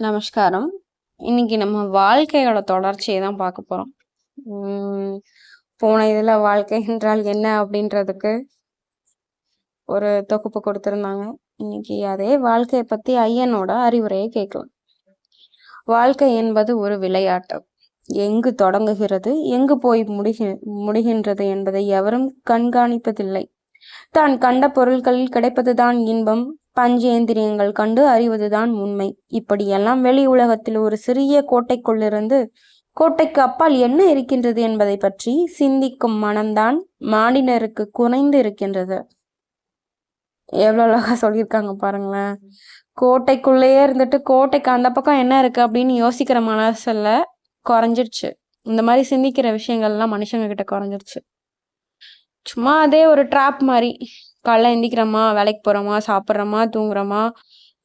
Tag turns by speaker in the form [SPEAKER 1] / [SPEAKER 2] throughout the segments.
[SPEAKER 1] நமஸ்காரம். இன்னைக்கு நம்ம வாழ்க்கையோட தொடர்ச்சியை தான் பார்க்க போறோம். போன இதில் வாழ்க்கை என்றால் என்ன அப்படின்றதுக்கு ஒரு தொகுப்பு கொடுத்துருந்தாங்க இன்னைக்கு அதே வாழ்க்கையை பத்தி ஐயனோட அறிவுரையை கேட்கலாம். வாழ்க்கை என்பது ஒரு விளையாட்டு. எங்கு தொடங்குகிறது, எங்கு போய் முடிகி முடிகின்றது என்பதை எவரும் கண்காணிப்பதில்லை. தான் கண்ட பொருட்களில் கிடைப்பதுதான் இன்பம், பஞ்சேந்திரியங்கள் கண்டு அறிவதுதான் உண்மை. இப்படியெல்லாம் வெளி உலகத்தில் ஒரு சிறிய கோட்டைக்குள்ளிருந்து கோட்டைக்கு அப்பால் என்ன இருக்கின்றது என்பதை பற்றி சிந்திக்கும் மனம்தான் மாடினருக்கு குறைந்து இருக்கின்றது. எவ்வளோ அழகா சொல்லியிருக்காங்க பாருங்களேன். கோட்டைக்குள்ளேயே இருந்துட்டு கோட்டைக்கு அந்த பக்கம் என்ன இருக்கு அப்படின்னு யோசிக்கிற மனசில் குறைஞ்சிருச்சு. இந்த மாதிரி சிந்திக்கிற விஷயங்கள்லாம் மனுஷங்க கிட்ட குறைஞ்சிருச்சு. சும்மா அதே ஒரு ட்ராப் மாதிரி காலைல எந்திக்கிறோமா வேலைக்கு போகிறோமா சாப்பிட்றோமா தூங்குறோமா,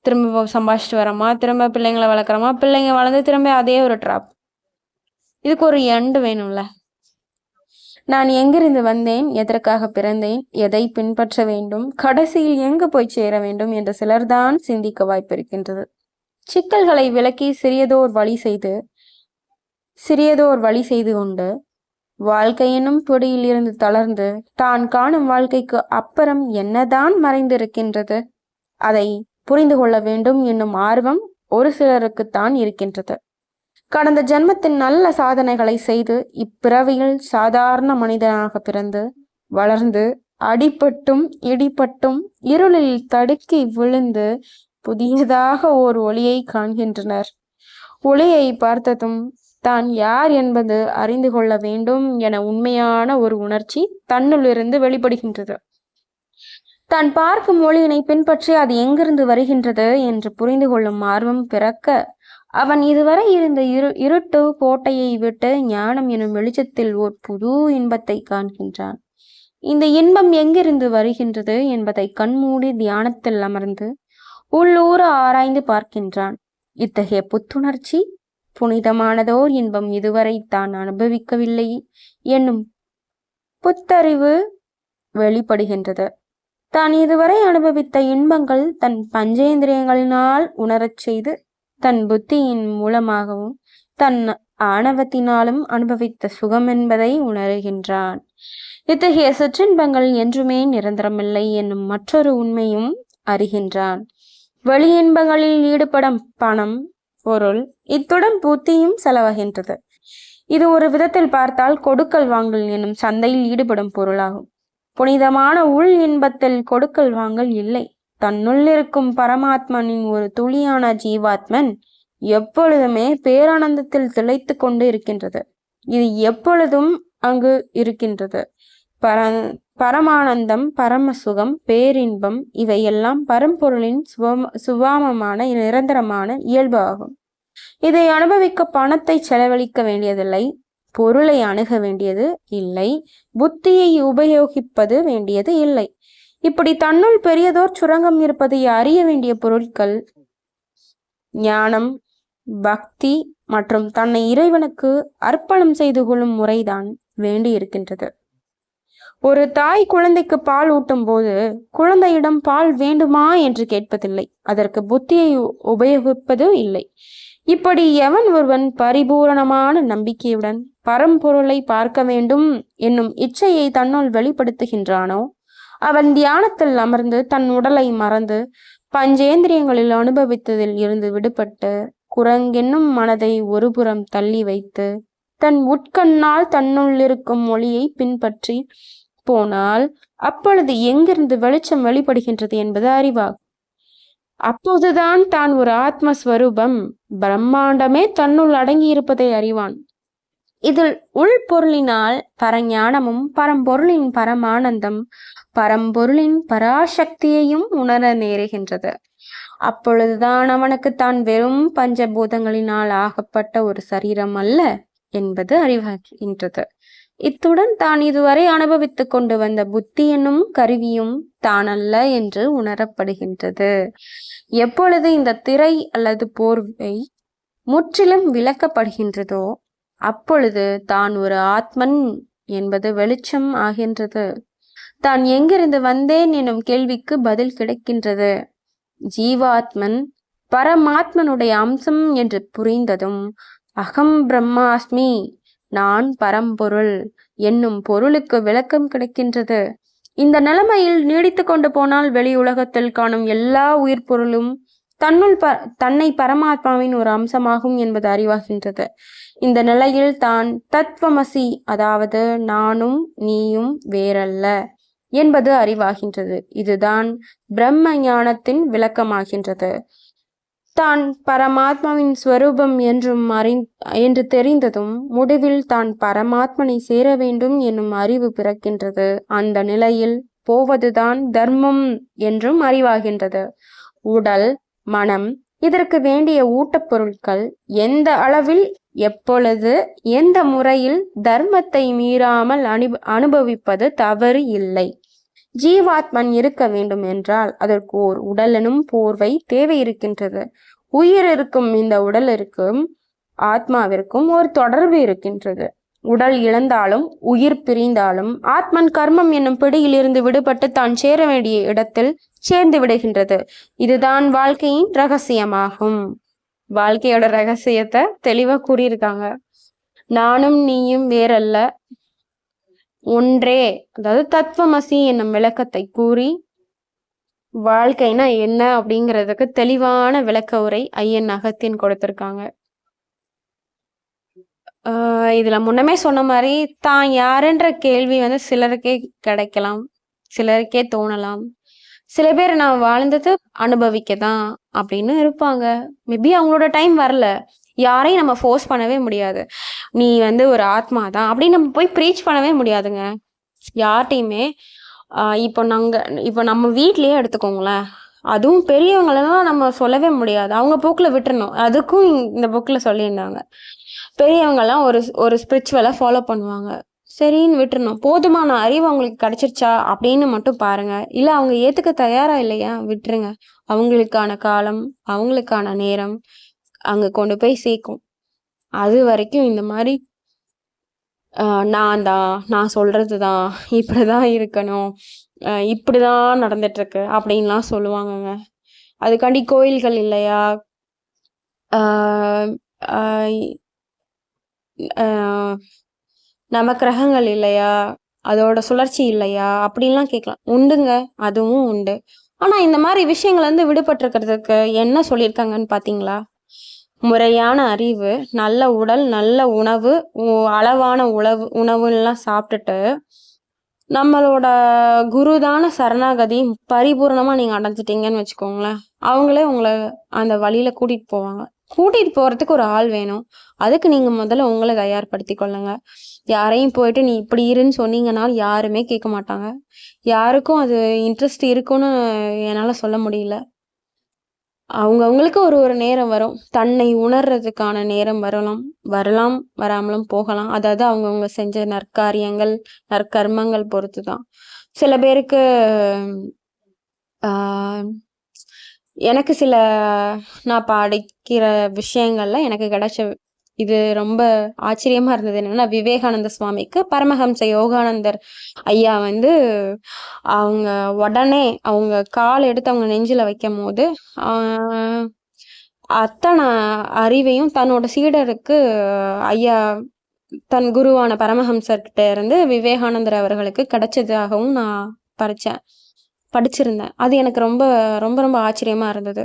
[SPEAKER 1] திரும்ப சம்பாதிச்சுட்டு வரோமா, திரும்ப பிள்ளைங்களை வளர்க்குறோமா, பிள்ளைங்க வளர்ந்து திரும்ப அதே ஒரு ட்ராப். இதுக்கு ஒரு எண்டு வேணும்ல. நான் எங்கிருந்து வந்தேன், எதற்காக பிறந்தேன், எதை பின்பற்ற வேண்டும், கடைசியில் எங்கு போய் சேர வேண்டும் என்று சிலர்தான் சிந்திக்க வாய்ப்பிருக்கின்றது. சிக்கல்களை விலக்கி சிறியதோர் வழி செய்து சிறியதோர் வழி செய்து கொண்டு வாழ்க்கையினும் பொடியிலிருந்து பொடியில் இருந்து தளர்ந்து தான் காணும் வாழ்க்கைக்கு அப்புறம் என்னதான் மறைந்திருக்கின்றது? அதை புரிந்து கொள்ள வேண்டும் என்னும் ஆர்வம் ஒரு சிலருக்குத்தான் இருக்கின்றது. கடந்த ஜென்மத்தின் நல்ல சாதனைகளை செய்து இப்பிறவியில் சாதாரண மனிதனாக பிறந்து வளர்ந்து அடிபட்டும் இடிபட்டும் இருளில் தடுக்கி விழுந்து புதியதாக ஓர் ஒளியை காண்கின்றனர். ஒளியை பார்த்ததும் தான் யார் என்பது அறிந்து கொள்ள வேண்டும் என உண்மையான ஒரு உணர்ச்சி தன்னுள்ளிருந்து வெளிப்படுகின்றது. தான் பார்க்கும் மொழியினை பின்பற்றி அது எங்கிருந்து வருகின்றது என்று புரிந்து கொள்ளும் ஆர்வம் பிறக்க அவன் இதுவரை இருந்த இரு இருட்டு கோட்டையை விட்டு ஞானம் எனும் வெளிச்சத்தில் ஓர் புது இன்பத்தை காண்கின்றான். இந்த இன்பம் எங்கிருந்து வருகின்றது என்பதை கண்மூடி தியானத்தில் அமர்ந்து உள்ளூர ஆராய்ந்து பார்க்கின்றான். இத்தகைய புத்துணர்ச்சி புனிதமானதோர் இன்பம் இதுவரை தான் அனுபவிக்கவில்லை என்னும் புத்தறிவு வெளிப்படுகின்றது. தான் இதுவரை அனுபவித்த இன்பங்கள் தன் பஞ்சேந்திரியங்களினால் உணரச் செய்து தன் புத்தியின் மூலமாகவும் தன் ஆணவத்தினாலும் அனுபவித்த சுகம் என்பதை உணர்கின்றான். இத்தகைய சிற்றின்பங்கள் என்றுமே நிரந்தரமில்லை என்னும் மற்றொரு உண்மையும் அறிகின்றான். வெளி இன்பங்களில் ஈடுபடும் பணம் பொருள் இத்துடன் புத்தியும் செலவாகின்றது. இது ஒரு விதத்தில் பார்த்தால் கொடுக்கல் வாங்கல் எனும் சந்தையில் ஈடுபடும் பொருளாகும். புனிதமான உள் இன்பத்தில் கொடுக்கல் வாங்கல் இல்லை. தன்னுள் இருக்கும் பரமாத்மனின் ஒரு துளியான ஜீவாத்மன் எப்பொழுதுமே பேரானந்தத்தில் திளைத்து கொண்டு இருக்கின்றது. இது எப்பொழுதும் அங்கு இருக்கின்றது. பர பரமானந்தம் பரமசுகம் பேரின்பம் இவையெல்லாம் பரம்பொருளின் சுவம சுபாமமான நிரந்தரமான இயல்பு ஆகும் இதை அனுபவிக்க பணத்தை செலவழிக்க வேண்டியதில்லை பொருளை அணுக வேண்டியது இல்லை புத்தியை உபயோகிப்பது வேண்டியது இல்லை. இப்படி தன்னுள் பெரியதோர் சுரங்கம் இருப்பதை அறிய வேண்டிய பொருட்கள் ஞானம் பக்தி மற்றும் தன்னை இறைவனுக்கு அர்ப்பணம் செய்து கொள்ளும் முறைதான் வேண்டி இருக்கின்றது. ஒரு தாய் குழந்தைக்கு பால் ஊட்டும் போது குழந்தையிடம் பால் வேண்டுமா என்று கேட்பதில்லை. அதற்கு புத்தியை உபயோகிப்பது இல்லை. இப்படி எவன் ஒருவன் பரிபூரணமான நம்பிக்கையுடன் பரம்பொருளை பார்க்க வேண்டும் என்னும் இச்சையை தன்னுள் வெளிப்படுத்துகின்றானோ? அவன் தியானத்தில் அமர்ந்து தன் உடலை மறந்து பஞ்சேந்திரியங்களில் அனுபவித்ததில் இருந்து விடுபட்டு குரங்கென்னும் மனதை ஒருபுறம் தள்ளி வைத்து தன் உட்கண்ணால் தன்னுள்ளிருக்கும் மொழியை பின்பற்றி போனால் அப்பொழுது எங்கிருந்து வெளிச்சம் வெளிப்படுகின்றது என்பது அறிவாகும். அப்போதுதான் தான் ஒரு ஆத்மஸ்வரூபம் பிரம்மாண்டமே தன்னுள் அடங்கி இருப்பதை அறிவான். இதில் உள்பொருளினால் பரஞானமும் பரம்பொருளின் பரமானந்தம் பரம்பொருளின் பராசக்தியையும் உணர நேருகின்றது. அப்பொழுதுதான் அவனுக்கு தான் வெறும் பஞ்சபூதங்களினால் ஆகப்பட்ட ஒரு சரீரம் அல்ல என்பது அறிவாகின்றது. இத்துடன் தான் இதுவரை அனுபவித்துக் கொண்டு வந்த புத்தி என்னும் கருவியும் தானல்ல என்று உணரப்படுகின்றது. எப்பொழுது இந்த திரை அல்லது போர்வை முற்றிலும் விளக்கப்படுகின்றதோ அப்பொழுது தான் ஒரு ஆத்மன் என்பது வெளிச்சம் ஆகின்றது. தான் எங்கிருந்து வந்தேன் எனும் கேள்விக்கு பதில் கிடைக்கின்றது. ஜீவாத்மன் பரமாத்மனுடைய அம்சம் என்று புரிந்ததும் அகம் பிரம்மாஸ்மி நான் பரம்பொருள் என்னும் பொருளுக்கு விளக்கம் கிடைக்கின்றது. இந்த நிலைமையில் நீடித்து கொண்டு போனால் வெளி உலகத்தில் காணும் எல்லா உயிர் பொருளும் தன்னுள் ப தன்னை பரமாத்மாவின் ஒரு அம்சமாகும் என்பது அறிவாகின்றது. இந்த நிலையில் தான் தத்வமசி அதாவது நானும் நீயும் வேறல்ல என்பது அறிவாகின்றது. இதுதான் பிரம்ம ஞானத்தின் விளக்கமாகின்றது. தான் பரமாத்மாவின் ஸ்வரூபம் என்றும் அறி என்று தெரிந்ததும் முடிவில் தான் பரமாத்மனை சேர வேண்டும் என்னும் அறிவு பிறக்கின்றது. அந்த நிலையில் போவதுதான் தர்மம் என்றும் அறிவாகின்றது. உடல் மனம் இதற்கு வேண்டிய ஊட்டப்பொருட்கள் எந்த அளவில் எப்பொழுது எந்த முறையில் தர்மத்தை மீறாமல் அனு அனுபவிப்பது தவறு இல்லை. ஜீவாத்மன் இருக்க வேண்டும் என்றால் அதற்கு ஓர் உடலனும் போர்வை தேவை இருக்கின்றது. உயிர் இருக்கும் இந்த உடலிற்கும் ஆத்மாவிற்கும் ஒரு தொடர்பு இருக்கின்றது. உடல் இழந்தாலும் உயிர் பிரிந்தாலும் ஆத்மன் கர்மம் என்னும் பிடியிலிருந்து விடுபட்டு தான் சேர வேண்டிய இடத்தில் சேர்ந்து விடுகின்றது. இதுதான் வாழ்க்கையின் ரகசியமாகும். வாழ்க்கையோட ரகசியத்தை தெளிவா கூறியிருக்காங்க. நானும் நீயும் வேறல்ல. ஒன்றே. அதாவது தத்துவமசி என்னும் விளக்கத்தை கூறி வாழ்க்கைனா என்ன அப்படிங்கிறதுக்கு தெளிவான விளக்க உரை ஐயன் அகத்தின் கொடுத்திருக்காங்க. ஆஹ் இதுல முன்னமே சொன்ன மாதிரி தான் யாருன்ற கேள்வி வந்து சிலருக்கே கிடைக்கலாம் சிலருக்கே தோணலாம். சில பேர் நான் வாழ்ந்தது அனுபவிக்க தான் அப்படின்னு இருப்பாங்க. மேபி அவங்களோட டைம் வரல. யாரையும் நம்ம ஃபோர்ஸ் பண்ணவே முடியாது. நீ வந்து ஒரு ஆத்மா தான் அப்படின்னு நம்ம போய் ப்ரீச் பண்ணவே முடியாதுங்க. யார்கிட்டையுமே இப்போ நாங்கள் இப்போ நம்ம வீட்லேயே எடுத்துக்கோங்களேன். அதுவும் பெரியவங்களெல்லாம் நம்ம சொல்லவே முடியாது. அவங்க போக்கில் விட்டுறணும். அதுக்கும் இந்த புக்கில் சொல்லியிருந்தாங்க. பெரியவங்கெல்லாம் ஒரு ஒரு ஸ்பிரிச்சுவலாக ஃபாலோ பண்ணுவாங்க. சரின்னு விட்டுறணும். போதுமான அறிவு அவங்களுக்கு கிடைச்சிருச்சா? அப்படின்னு மட்டும் பாருங்க. இல்லை அவங்க ஏற்றுக்க தயாரா இல்லையா? விட்டுருங்க. அவங்களுக்கான காலம் அவங்களுக்கான நேரம் அங்கே கொண்டு போய் சேர்க்கும். அது வரைக்கும் இந்த மாதிரி நான் தான் நான் சொல்கிறது தான் இப்படி தான் இருக்கணும் இப்படி தான் நடந்துட்டுருக்கு அப்படின்லாம் சொல்லுவாங்கங்க. அதுக்காண்டி கோயில்கள் இல்லையா? நம்ம கிரகங்கள் இல்லையா? அதோட சுழற்சி இல்லையா? அப்படின்லாம் கேட்கலாம். உண்டுங்க. அதுவும் உண்டு. ஆனால் இந்த மாதிரி விஷயங்கள் வந்து விடுபட்டிருக்கிறதுக்கு என்ன சொல்லியிருக்காங்கன்னு பார்த்தீங்களா முறையான அறிவு நல்ல உடல் நல்ல உணவு அளவான உணவு உணவுலாம் சாப்பிட்டுட்டு நம்மளோட குருதான சரணாகதி பரிபூர்ணமாக நீங்கள் அடைஞ்சிட்டிங்கன்னு வச்சுக்கோங்களேன். அவங்களே உங்களை அந்த வழியில் கூட்டிகிட்டு போவாங்க. கூட்டிகிட்டு போகிறதுக்கு ஒரு ஆள் வேணும். அதுக்கு நீங்கள் முதல்ல உங்களை தயார்படுத்தி கொள்ளுங்க. யாரையும் போயிட்டு நீ இப்படி இருன்னு சொன்னீங்கன்னா யாருமே கேட்க மாட்டாங்க. யாருக்கும் அது இன்ட்ரெஸ்ட் இருக்குன்னு என்னால் சொல்ல முடியல. அவங்கவுங்களுக்கு ஒரு ஒரு நேரம் வரும். தன்னை உணர்றதுக்கான நேரம் வரலாம். வரலாம் வராமலும் போகலாம். அதாவது அவங்கவுங்க செஞ்ச நற்காரியங்கள் நற்கர்மங்கள் பொறுத்து தான் சில பேருக்கு எனக்கு சில நான் படிக்கிற விஷயங்கள்ல எனக்கு கிடைச்ச இது ரொம்ப ஆச்சரியமா இருந்தது என்னன்னா விவேகானந்த சுவாமிக்கு பரமஹம்ச யோகானந்தர் ஐயா வந்து அவங்க உடனே அவங்க கால் எடுத்து அவங்க நெஞ்சில வைக்கும் போது அத்தனை அறிவையும் தன்னோட சீடருக்கு ஐயா தன் குருவான பரமஹம்சர்கிட்ட இருந்து விவேகானந்தர் அவர்களுக்கு கிடைச்சதாகவும் நான் படித்தேன் படிச்சிருந்தேன். அது எனக்கு ரொம்ப ரொம்ப ரொம்ப ஆச்சரியமாக இருந்தது.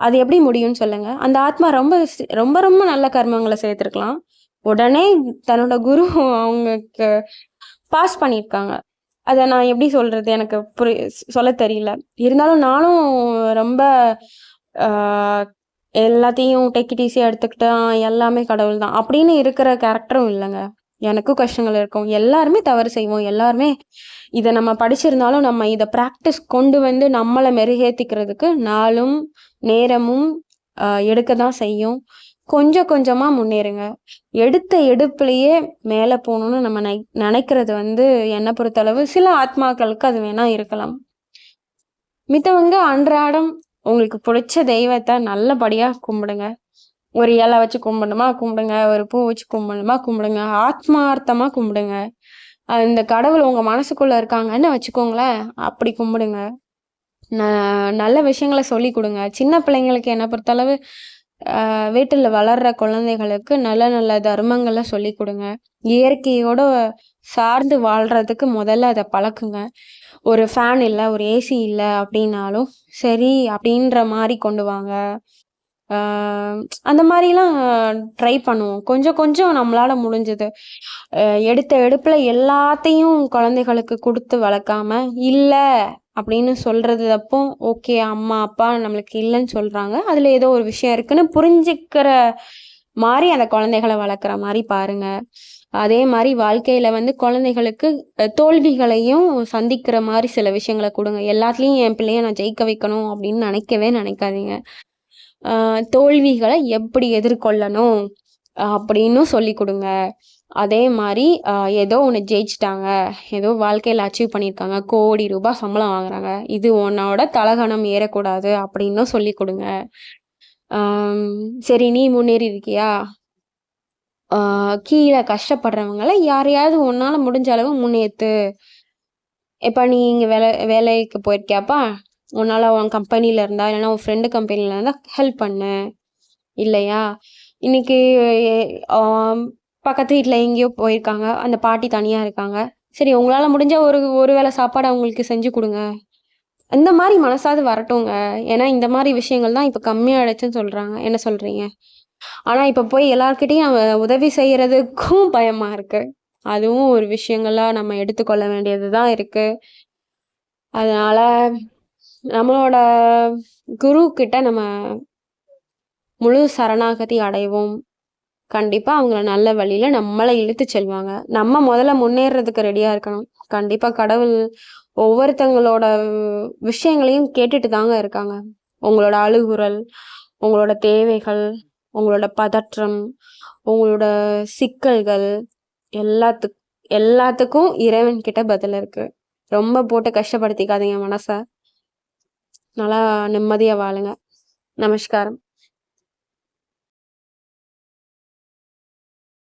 [SPEAKER 1] அது எப்படி முடியும்னு சொல்லுங்க. அந்த ஆத்மா ரொம்ப ரொம்ப ரொம்ப நல்ல கர்மங்களை சேர்த்துருக்கலாம். உடனே தன்னோட குரு அவங்களுக்கு பாஸ் பண்ணியிருக்காங்க. அதை நான் எப்படி சொல்றது? எனக்கு புரி சொல்ல தெரியல. இருந்தாலும் நானும் ரொம்ப எல்லாத்தையும் டெக்கிட்டிஸியாக எடுத்துக்கிட்டேன். எல்லாமே கடவுள் தான் அப்படின்னு இருக்கிற கேரக்டரும் இல்லைங்க. எனக்கும் கஷ்டங்கள் இருக்கும். எல்லாருமே தவறு செய்வோம். எல்லாருமே இதை நம்ம படிச்சிருந்தாலும் நம்ம இதை ப்ராக்டிஸ் கொண்டு வந்து நம்மளை மெருகேற்றிக்கிறதுக்கு நாளும் நேரமும் எடுக்க தான் செய்யும். கொஞ்சம் கொஞ்சமாக முன்னேறுங்க. எடுத்த எடுப்புலையே மேலே போகணுன்னு நம்ம நை நினைக்கிறது வந்து என்னை பொறுத்தளவு சில ஆத்மாக்களுக்கு அது வேணா இருக்கலாம். மித்தவங்க அன்றாடம் உங்களுக்கு பிடிச்ச தெய்வத்தை நல்லபடியாக கும்பிடுங்க. ஒரு இலை வச்சு கும்பிடணுமா கும்பிடுங்க. ஒரு பூ வச்சு கும்பிடணுமா கும்பிடுங்க. ஆத்மார்த்தமாக கும்பிடுங்க. இந்த கடவுள் உங்கள் மனசுக்குள்ளே இருக்காங்கன்னு வச்சுக்கோங்களேன். அப்படி கும்பிடுங்க. ந நல்ல விஷயங்கள சொல்லிக் கொடுங்க. சின்ன பிள்ளைங்களுக்கு என்ன பொறுத்தளவு வீட்டில் வளர்ற குழந்தைகளுக்கு நல்ல நல்ல தர்மங்களை சொல்லிக் கொடுங்க. இயற்கையோட சார்ந்து வாழ்றதுக்கு முதல்ல அதை பழக்குங்க. ஒரு ஃபேன் இல்லை ஒரு ஏசி இல்லை அப்படின்னாலும் சரி அப்படின்ற மாதிரி கொண்டு வாங்க. அந்த மாதிரிலாம் ட்ரை பண்ணுவோம். கொஞ்சம் கொஞ்சம் நம்மளால முடிஞ்சது. எடுத்த எடுப்புல எல்லாத்தையும் குழந்தைகளுக்கு கொடுத்து வளர்க்காம, இல்லை அப்படின்னு சொல்றது அப்போ, ஓகே அம்மா, அப்பா நம்மளுக்கு இல்லன்னு சொல்றாங்க. அதுல ஏதோ ஒரு விஷயம் இருக்குன்னு புரிஞ்சுக்கிற மாதிரி அந்த குழந்தைகளை வளர்க்குற மாதிரி பாருங்க. அதே மாதிரி வாழ்க்கையில வந்து குழந்தைகளுக்கு தோல்விகளையும் சந்திக்கிற மாதிரி சில விஷயங்களை கொடுங்க எல்லாத்துலயும் என் பிள்ளைய நான் ஜெயிக்க வைக்கணும் அப்படின்னு நினைக்கவே நினைக்காதீங்க தோல்விகளை எப்படி எதிர்கொள்ளணும் அப்படின்னும் சொல்லிக் கொடுங்க அதே மாதிரி ஏதோ ஒன்று ஜெயிச்சுட்டாங்க. ஏதோ வாழ்க்கையில் அச்சீவ் பண்ணியிருக்காங்க. கோடி ரூபாய் சம்பளம் வாங்குறாங்க. இது உன்னோட தலகணம் ஏறக்கூடாது அப்படின்னும் சொல்லிக் கொடுங்க சரி நீ முன்னேறி இருக்கியா? கீழே கஷ்டப்படுறவங்களை கஷ்டப்படுறவங்கள யாரையாவது உன்னால் முடிஞ்ச அளவு முன்னேற்று இப்போ நீ இங்கே வேலை வேலைக்கு போயிருக்கியாப்பா? உன்னால் உன் கம்பெனியில் இருந்தா, இல்லைன்னா உன் ஃப்ரெண்டு கம்பெனியில் இருந்தால் ஹெல்ப் பண்ண இல்லையா? இன்னைக்கு பக்கத்து வீட்டில் எங்கேயோ போயிருக்காங்க. அந்த பாட்டி தனியாக இருக்காங்க. சரி உங்களால் முடிஞ்ச ஒரு ஒரு வேளை சாப்பாடு அவங்களுக்கு செஞ்சு கொடுங்க இந்த மாதிரி மனசாவது வரட்டுங்க. ஏன்னா இந்த மாதிரி விஷயங்கள் தான் இப்போ கம்மியாகிடுச்சுன்னு சொல்கிறாங்க என்ன சொல்கிறீங்க ஆனால் இப்போ போய் எல்லாருக்கிட்டையும் நம்ம உதவி செய்கிறதுக்கும் பயமாக இருக்குது அதுவும் ஒரு விஷயங்களாக நம்ம எடுத்துக்கொள்ள வேண்டியது தான் இருக்குது அதனால் நம்மளோட குரு கிட்ட நம்ம முழு சரணாகதி அடைவோம். கண்டிப்பா அவங்கள நல்ல வழியில நம்மளை இழுத்து செல்வாங்க. நம்ம முதல்ல முன்னேறதுக்கு ரெடியா இருக்கணும். கண்டிப்பா கடவுள் ஒவ்வொருத்தங்களோட விஷயங்களையும் கேட்டுட்டு தாங்க இருக்காங்க. உங்களோட அழுகுரல், உங்களோட தேவைகள், உங்களோட பதற்றம், உங்களோட சிக்கல்கள் எல்லாத்துக் எல்லாத்துக்கும் இறைவன் கிட்ட பதில் இருக்கு. ரொம்ப போட்டு கஷ்டப்படுத்திக்காதீங்க மனசை நல்லா நிம்மதியாக வாழுங்க. நமஸ்காரம்.